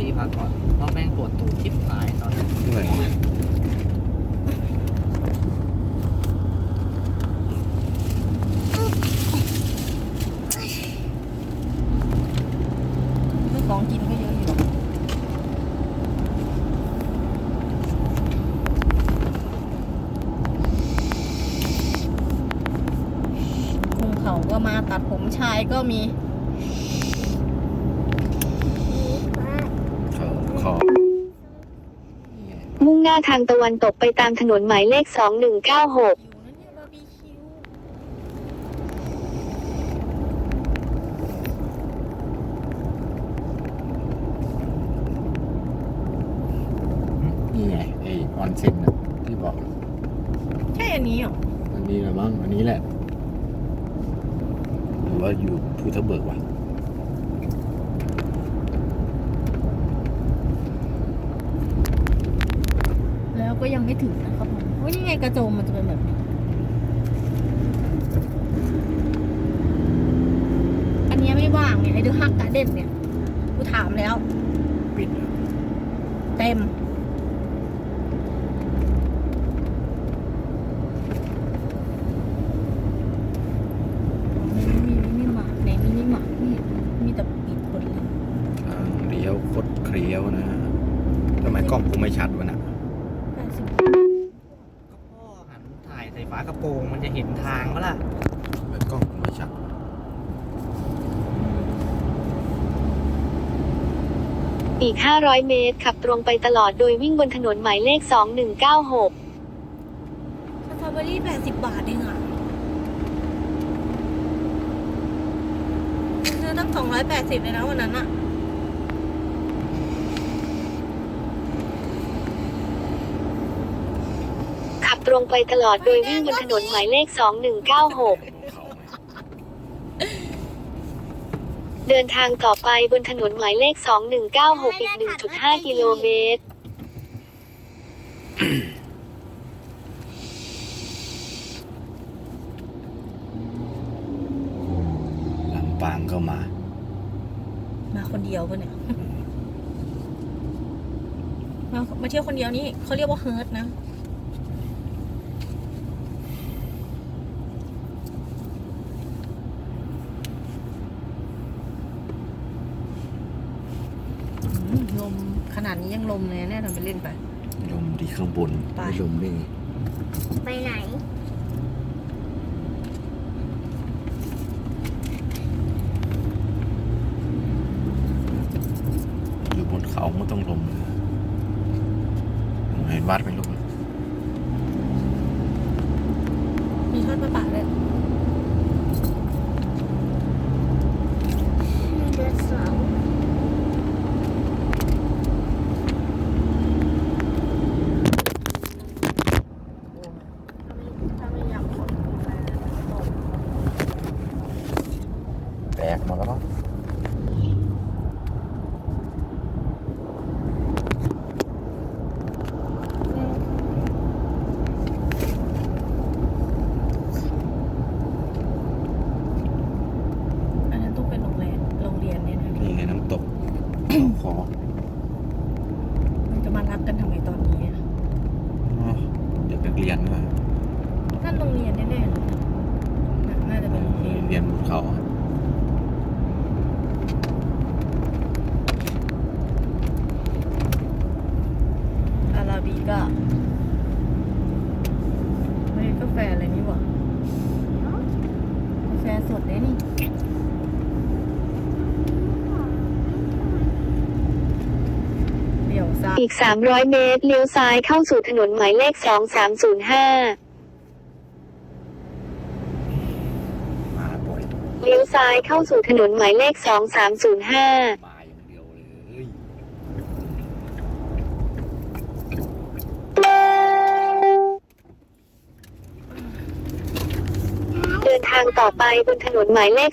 ดีพักก่อนเพราะแม่งปวดตูดทิพหายตอนนี้ เหนื่อย เรื่องของกินก็เยอะอยู่คุงเขาก็มาตัดผมชายก็มี เขาขอ มุ่งหน้า ทางตะวันตกไปตามถนนหมายเลข 2196 อยู่นะเนี่ยบาร์บีคิว นี่ไงไอออนเซ็นนะที่บอก ใช่อันนี้เหรอ อันนี้แหละมั้งอันนี้แหละ หรือว่าอยู่ภูทับเบิกวะ แล้วก็ยังไม่ถึงนะครับผมว่านี่ไงกระโจมมันจะเป็นแบบนี้ อันเนี้ยไม่ ว่างไงไอ้ดูฮักการ์เด้นเนี่ย กูถามแล้ว ปิดแล้วเต็ม ในมินิมาร์ทในมินิมาร์ทนี่มีแต่ปิดหมดเลย ทางเลี้ยวคดเคลียวนะทำไมกล้องกูไม่ชัดวะน่ะ แปดสิบ ก็พ่อหันถ่ายใส่ฝากระโปรงมันจะเห็นทางปะล่ะ ทำไมกล้องกูไม่ชัด อีก 500 เมตร ขับตรงไปตลอดโดยวิ่งบนถนนหมายเลข 2196 สตรอเบอรี่แปดสิบบาทเองอะซื้อตั้งสองร้อยแปดสิบเลยนะวันนั้นอะ ขับตรงไปตลอดโดยวิ่งบนถนนหมายเลข 2196 เขาไหมเดินทางต่อไปบนถนนหมายเลข 2196 อีก 1.5 กิโลเมตร ลำปางก็มา มาคนเดียวปะเนี่ยมามาเที่ยวคนเดียวนี่เขาเรียกว่าเฮิร์ตนะ อืมลมข นาดนี้ยังลมเลยเนี่ยทำไปเล่นไป ลมที่ข้างบนไป ไม่ลมได้ไงไปไหน อยู่บนเขาไม่ต้องลมเลยเห็นวัดไหมลูกมีทอดปลาป่าเลย แตกหมดแล้วมั้ง อันนั้นต้องเป็นโรงแรมโรงเรียนเนี่ยนะ นี่ไงน้ำตก ขอ มันจะมารับกันทำไมตอนนี้อะ อ๋อเด็กนักเรียนด้วย นั่นโรงเรียนแน่ๆเลยน่ะน่าจะเป็นโรง เขาอะอาราบิก้าไม่กาแฟอะไรนี่หว่ากาแฟสดเลยนี่เดี๋ยวซ้าย อีก 300 เมตร เลี้ยวซ้ายเข้าสู่ถนนหมายเลข 2305 มาบ่อย เลี้ยว ซ้ายเข้าสู่ถนนหมายเลข 2305มาอย่างเดียวเลยเดินทางต่อไปบนถนนหมายเลข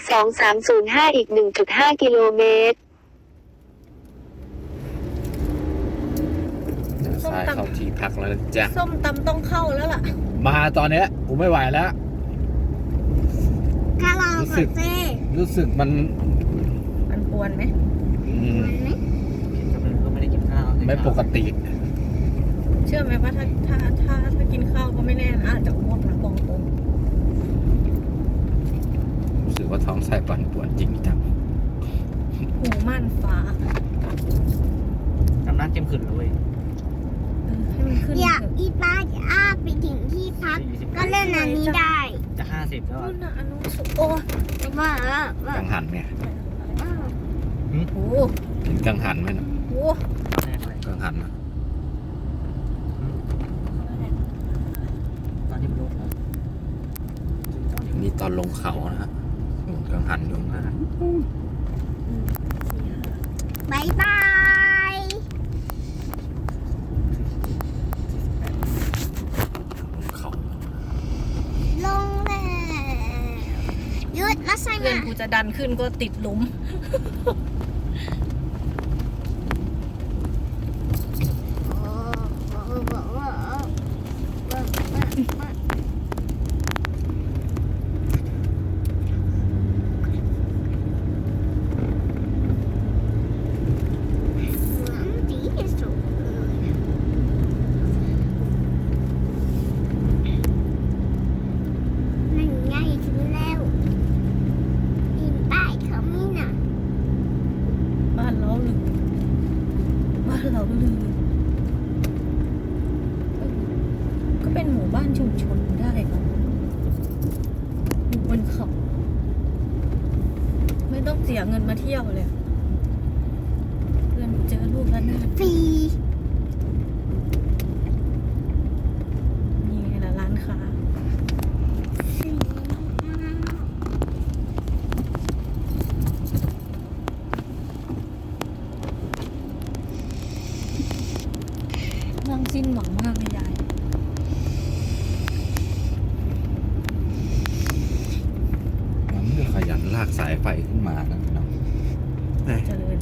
2305 อีก 1.5 กิโลเมตร เดี๋ยวซ้ายเข้าที่พักแล้วนะจ้ะส้มตำต้องเข้าแล้วล่ะ มาตอนเนี้ยกูไม่ไหวแล้วถ้าเรารู้สึกรู้สึกมันมันปวนไหมอืมมันไหมจะเป็นไม่ปกติ เชื่อไหมว่าถ้าถ้าถ้าถ้ากินข้าวก็ไม่แน่นะอาจจะอ้วกนะบอกตรงรู้สึกว่าท้องไส้ปั่นป่วนจริงจังหูม่านฟ้าน้ำหนักเต็มขึ้นเลยเออให้มันขึ้นอยากเถอะ อีป้าจะอ้าไปถึงที่พักสี่สิบก็เล่นอันนี้ได้ จะห้าสิบแล้วนู่อะนน่ะอนุสุโอ้ว่าว่ากังหันเนี่ยโหเห็นกังหันไหมนะโหแรกเลยกังหันนะตอนที่มันลงนะตอนที่มันนี่ตอนลงเขานะฮะกังหันอยู่มากบายบาย ลงเขา ลงแล้วหยุดมาใส่ เพื่อน มา กู จะดันขึ้นก็ติดหลุม โอ้โอ้โอ้โอ้โอ้โอ้ดีที่สุดเลยนั่นไงถึงแล้วอินป้ายเขามีน่ะ บ้านเราลืมบ้านเราลืมเอ้ยก็เป็นหมู่บ้านชุมชนได้เนอะอยู่บนเขาไม่ต้องเสียเงินมาเที่ยวเลยเพื่ อนเจอลูกแล้วนะฟรีนี่ไงล่ะร้านค้า ฟรีมาก นั่งสิ้นหวังมากเลยยาย มันก็ขยันลากสายไฟขึ้นมานะพี่น้อง เจริญ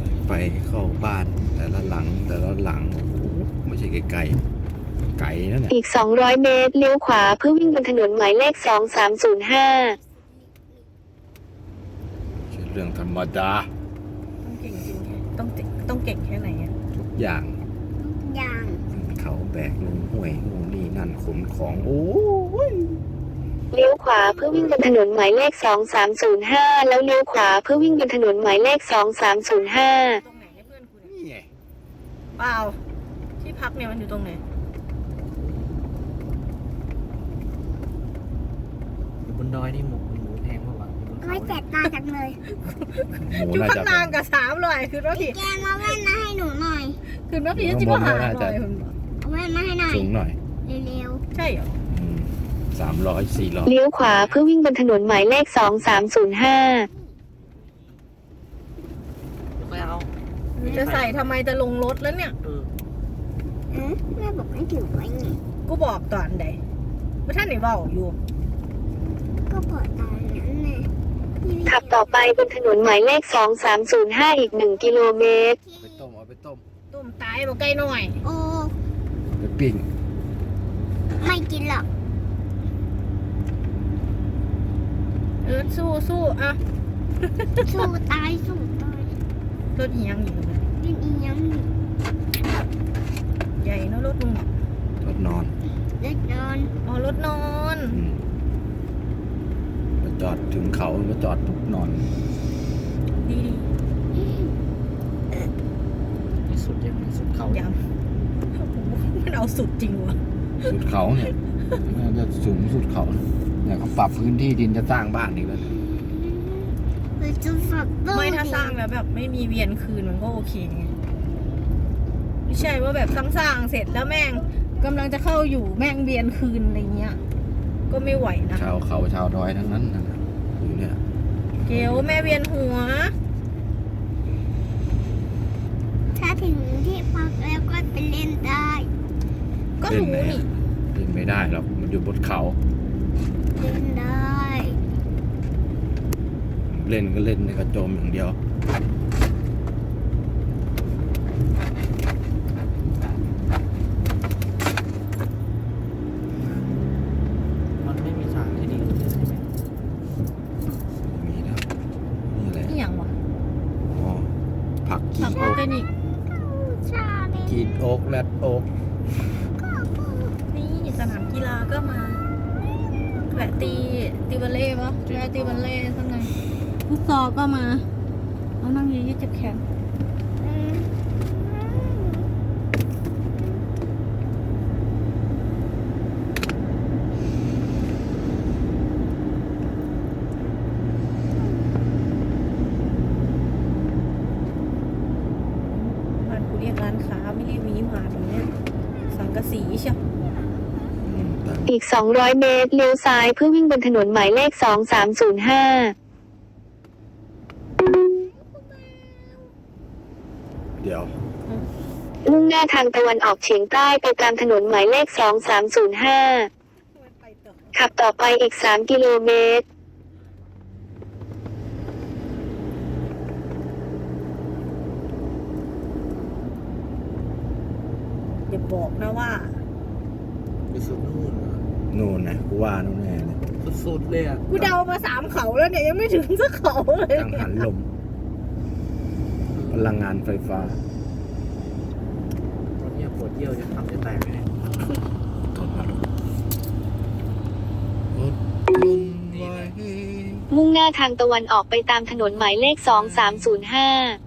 สาย ไฟเข้าบ้านแต่ละหลังแต่ละหลังโอ้โหไม่ใช่ไกลๆไกลนะเนี่ยอีก 200 เมตรเลี้ยวขวาเพื่อวิ่งบนถนนหมายเลข 2305ใช่เรื่องธรรมดาต้องเก่งจริงแค่ต้องเก่งต้องเก่งแค่ไหนอะทุกอย่างอย่าง ขึ้นเขาแบกลงห้วยนู่นนี่นั่นขนของโอ้ย เลี้ยวขวาเพื่อวิ่งบนถนนหมายเลข 2305 แล้วเลี้ยวขวาเพื่อวิ่งบนถนนหมายเลข2305ตรงไหนให้เพื่อนคุณนี่ไงเปล่าที่พักเนี่ยมันอยู่ตรงไหนอยู่บนดอยนี่หมูหมูแพงมากกว่าอยู่บนเขาไม่เนี่เจ็ยบตาจังเลย หมูอยู่น่าข้างจะล่างกับสามร้อยคือว่าผิดแกมาแว่นมาให้หนูหน่อยคือว่าผิดที่ว่าหาหน่อยคุณบอกเอาแว่นมาให้หน่อยสูงหน่อย เร็วใช่เหรอ สามร้อยสี่ร้อยเลี้ยวขวาเพื่อวิ่งบนถนนหมายเลข2305ไม่เอาจะใส่ทำไมจะลงรถแล้วเนี่ย เออๆอืมแม่บอกให้ถือไว้ไง กูบอกตอนใดว่าท่านไหนบอกอยู่ก็บอกตอนนั้นไงที่พี่ขับต่อไปบนถนนหมายเลข2305อีก1กิโลเมตร ไปต้มเอาไปต้มต้มตายบอกไกลหน่อย โอ้ไปปิ้งไม่กินหรอก เออสู้สู้อะสู้ตายสู้ตายรถอีหยังอยู่ตรงนั้นกินอีหยังใหญ่เนอะรถมึงรถนอนเล็กนอนอ๋อรถนอนอืมมาจอดถึงเขามาจอดปุ๊บนอน ดีดีที่สุดยังสุดเขาๆยังโอ้โหมันเอาสุดจริงวะสุดเขาเนี่ยน่าจะสูงสุดเขา เนี่ยเขาปรับพื้นที่ดินจะสร้างบ้านอีกแล้วเนี่ยเราจะฝักตู้ไม่ถ้าสร้างแล้วแบบไม่มีเวียนคืนมันก็โอเคไงไม่ใช่ว่าแบบสร้างๆเสร็จแล้วแม่งกำลังจะเข้าอยู่แม่งเวียนคืนอะไรเงี้ย ก็ไม่ไหวนะชาวเขาชาวดอยทั้งนั้นนะอยู่เนี่ยเกลแม่เวียนหัว ถ้าถึงที่พักแล้วก็ไปเล่นได้ ก็รู้นี่เล่นไม่ได้หรอกมันอยู่บนเขา เล่นได้ เล่นก็เล่นในกระโจมอย่างเดียวมันไม่มีทางที่ดีเลยใช่ไหมมีแล้วนี่อะไรนี่อย่างวะอ๋อผักกีผักโอออร์แกนิกชาเลยกีดโอกแรดโอกนี่สนามกีฬาก็มา แวะตีตีบัลเล่ปะแวะตีบัลเล่สักหน่อยฟุตซอลก็มา เอานั่งยืดๆเจ็บแขน อืม บ้านกูเรียกร้านค้าไม่เรียกมินิมาร์ทแบบเนี้ยสังกะสีเชียว อืมตามอีก 200 เมตร เลี้ยวซ้ายเพื่อวิ่งบนถนนหมายเลข 2305 เดี๋ยว มุ่งหน้าทางตะวันออกเฉียงใต้ไปตามถนนหมายเลข 2305 ขับต่อไปอีก 3 กิโลเมตรอย่าบอกนะว่า ไปสุดนู่นเหรอ นู่นนะกูว่านู่นแน่เลยสุดๆเลยอะกูเดามาสามเขาแล้วเนี่ย ยังไม่ถึงสักเขาเลยกังหันลม พลังงานไฟฟ้า ตอนเนี้ยปวดเยี่ยวจะทำจะแตกไหมเนี่ยทนมาลมอดทนไว้ มุ่งหน้าทางตะวันออกไปตามถนนหมายเลข 2305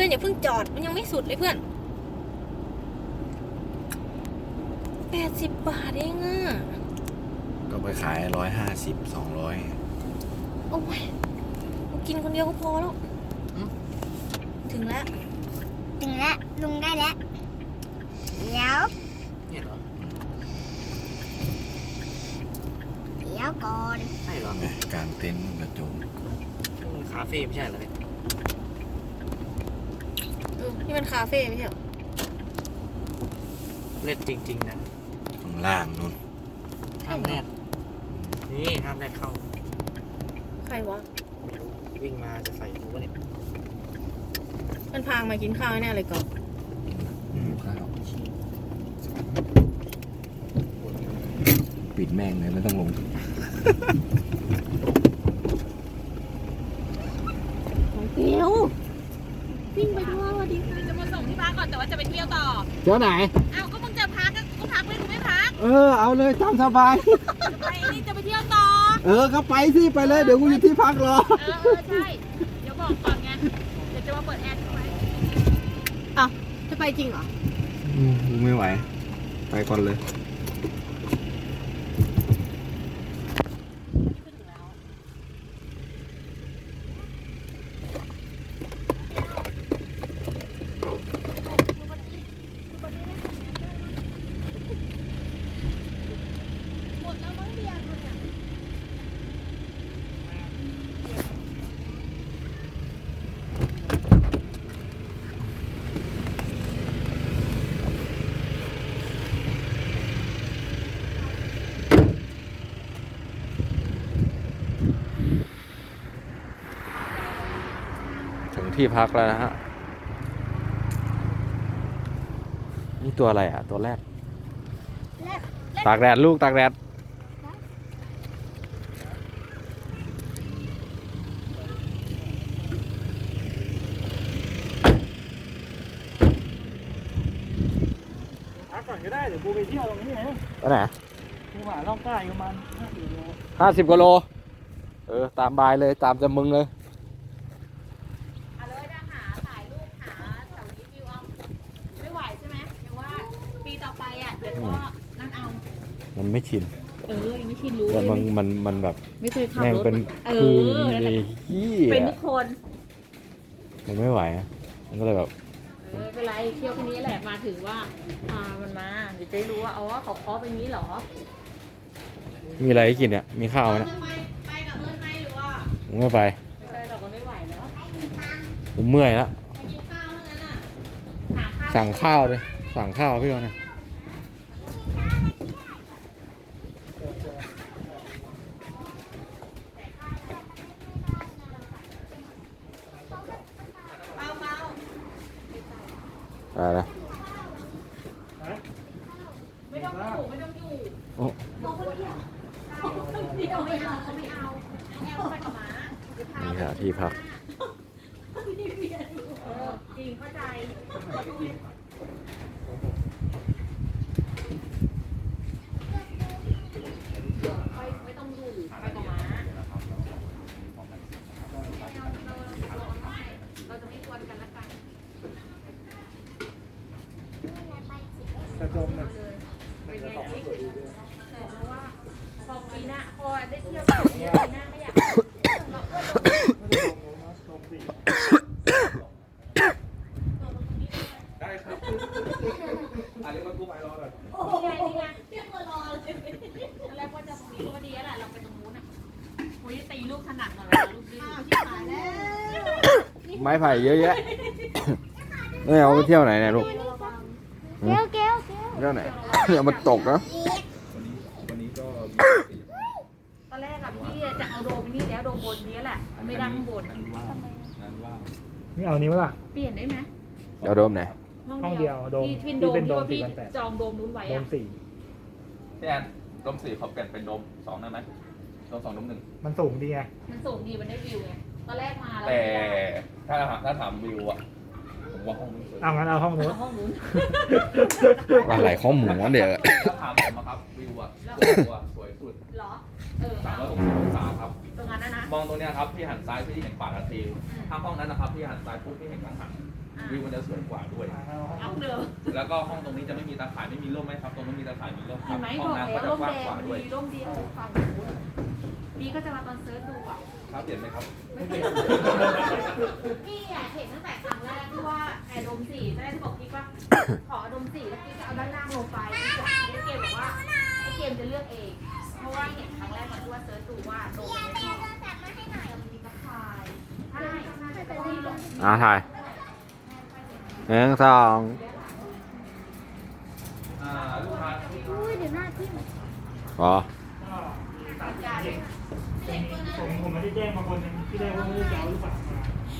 พื่อนอย่าเพิ่งจอดมันยังไม่สุดเลยเพื่อนแปดสิบบาทเองอะก็ไปขายร้อยห้าสิบสองร้อยโอ้ยกูกินคนเดียวก็พอแล้ว ถึงแล้ว ถึงแล้วลุงได้แล้วเดี๋ยวเนี่ยเหรอเดี๋ยวก่อน ใช่เหรอ การเต็นท์กระโจมมันคาเฟ่ไม่ใช่เหรอเนี่ยเออ นี่มันคาเฟ่ไม่ใช่เหรอเล่นจริง ๆ นะข้างล่างนู่นห้ามแรกนี่ห้ามแรกเข้าใครวะ ไม่รู้วิ่งมาจะใส่กูวะเนี่ยมันพางมากินข้าวแน่เลยก่อนข้าวปิดแม่งเลยไม่ต้องลง เดี๋ยววิ่งไปด้วยสวัสดีค่ะ จะมาส่งที่พักก่อนแต่ว่าจะไปเที่ยวต่อเจ้าไหนอ้าวก็มึงจะพักก็ก็พักไม่รู้ไม่พักเออ เอาเลยตามสบาย ไปนี่จะไปเที่ยวต่อ เออก็ไปสิไปเลยเดี๋ยวกูอยู่ที่พักรอ เออเออใช่ เดี๋ยวบอกก่อนไง เดี๋ยวจะมาเปิดแอร์ทำไมอ้าวจะไปจริงเหรอ อืมกูไม่ไหว ไปก่อนเลย ที่พักแล้วนะฮะ นี่ตัวอะไรอะ ตัวแรก ตากแดดลูกตากแดดพักก่อนก็ได้เดี๋ยวกูไปเที่ยวตรงนี้นะไปไหนกูหาล่องใต้ประมาณห้าสิบโลห้าสิบกว่าโล เออ ตามบายเลยตามจะมึงเลย เอาเลยนะหาถ่ายรูปหาแถวนี้วิวเอาไม่ไหวใช่ไหมเดี๋ยวว่าปีต่อไปอะ เดี๋ยวก็นั่นเอา มัน ไม่ชินเออยังไม่ชินรู้แต่มันมันมันแบบไม่เคยขับแม่งรถเป็นเอคือนนั่นแหในละที่เป็นทุกคนมันไม่ไหวอะมันก็เลยแบบเออไม่เป็นไรเที่ยวแค่นี้แหละมาถือว่าอ่ามันมาเดี๋ยวจะได้รู้ว่าอ๋อเขาเคาะเป็นงี้เหรอมีอะไรให้กินเนี่ยมีข้าวไหมเนะไปกับเพื่อนไหมหรือว่าผมไม่ไปไม่ใช่เราก็ไม่ไหวแล้วผมเมื่อยแล้วไปกินข้าวเท่านั้นอะหาข้าวสั่งข้าวเลยสั่งข้าวพี่วันนะเบา อะไรนะ ๆไม่ต้องอยู่ไม่ต้องอยู่ โอ้ บอกคนเดียว เขาไม่เอาเขาไม่เอาแอลไปกับหมา นี่ค่ะ ที่พักเออจริงเข้าใจไปไม่ต้องดูไปกับหมาเราจะไม่กวนกันละกัน กระจมเนี่ย เป็นไงล่ะแต่เพราะว่าพอปีหน้าพอได้เที่ยวแบบนี้ปีหน้าไม่อยาก อะไรก็กู้ไปรอหน่อยนี่ไงนี่ไงเที่ยวรอเลยตอนแรกว่าจะมีก็ดีแล้วแหละเราไปตรงนู้นอะโอ้ยตีลูกถนัดหน่อยเวลาลูกดื้อที่ตายแล้วไม้ไผ่เยอะแยะนี่เอาไปเที่ยวไหนเนี่ยลูกเกี้ยวเกี้ยวเกี้ยวเที่ยวไหนอย่ามาตกนะตอนแรกอะพี่จะเอาโดมนี่แล้วโดมบนนี้แหละ ไม่ได้ข้างบน นี่เอานี้วะล่ะ เปลี่ยนได้ไหมเดี๋ยวโดมไหน ห้องเดียวโดมพี่ทินที่โดมเป็นที่โดมว่าพี่4,800จองโดมนู้นไว้โดอะมสี่พี่แอนโดมสี่ขอเปลี่ยนเป็นโดมสองได้ไหมโดมสองโดมหนึ่งมันสูงดีไงมันสูงดีมันได้วิวไงตอนแรกมาแล้วแต่ไม่ได้ถ้าถามถ้าถามวิวอะผมว่าห้องนี้สวยเอางั้นเอาห้องนู้นเอาห้องนู้นอะไรข้อหมูวะเดี๋ยวถ้าถามผมอะครับวิวอะสวยกว่าสวยสุดเหรอเออสามร้อยหกสิบองศาครับ ตรงนั้นนะนะมองตรงเนี้ยครับพี่หันซ้ายพี่เห็นป่าทันทีถ้าห้องนั้นนะครับพี่หันซ้ายปุ๊บพี่เห็นกังหันอะ วิวมันจะสวยกว่าด้วย เอาเดิมแล้วก็ห้องตรงนี้จะไม่มีตาข่ายไม่มีร่มไหมครับตรงนู้นมีตาข่ายมีร่มคเห็รับนไหมห้บองอกน้ำแล้ก็วจะร่มกว้างแดงกว่าด้วยมีร่มเดียวฝั่งนู้นพี่ก็จะมาตอนเซิร์ชดูอะครับเห็นไหมครับไม่เปลี่ยนพี่อะเห็นตั้งแต่ครั้งแรกที่ว่าไอ้โดมสี่ตอนแรกที่บอกพี่ว่า ขอโดมสี่แล้วพี่จะเอาด้านล่างลงไปพี่จะให้เกมบอกว่าให้เกมจะเลือกเอง เพราะว่าเห็นครั้งแรกมันที่ว่าเซิร์ชดูว่าโดมไม่ชอบมีตะข่ายใช่แต่ที่ลงอ่าถ่าย หนึ่งสองอ่าลูกค้าที่อุ้ยเดี๋ยวหน้าทิ่มพอผมผมไม่ได้แจ้งมาคนหนึงที่ได้ว่าไม่ได้จะเอาหรือเปล่ามา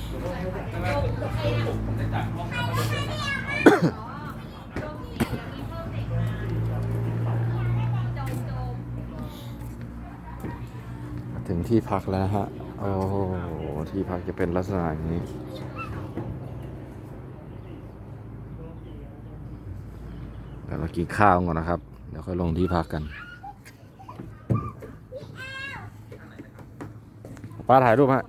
เดี๋ยวต้องให้ใส่ใช่ไหมผมผมจะจัดห้องแล้วก็จะเป็นอ๋อโดมสี่แล้วมีเพิ่มเด็กมาโดมโดมมาถึงที่พักแล้วนะฮะ โอ้โหที่พักจะเป็นลักษณะอย่างนี้ เรากินข้าวก่อนนะครับ เดี๋ยวค่อยลงที่พักกันป้าถ่ายรูปฮะ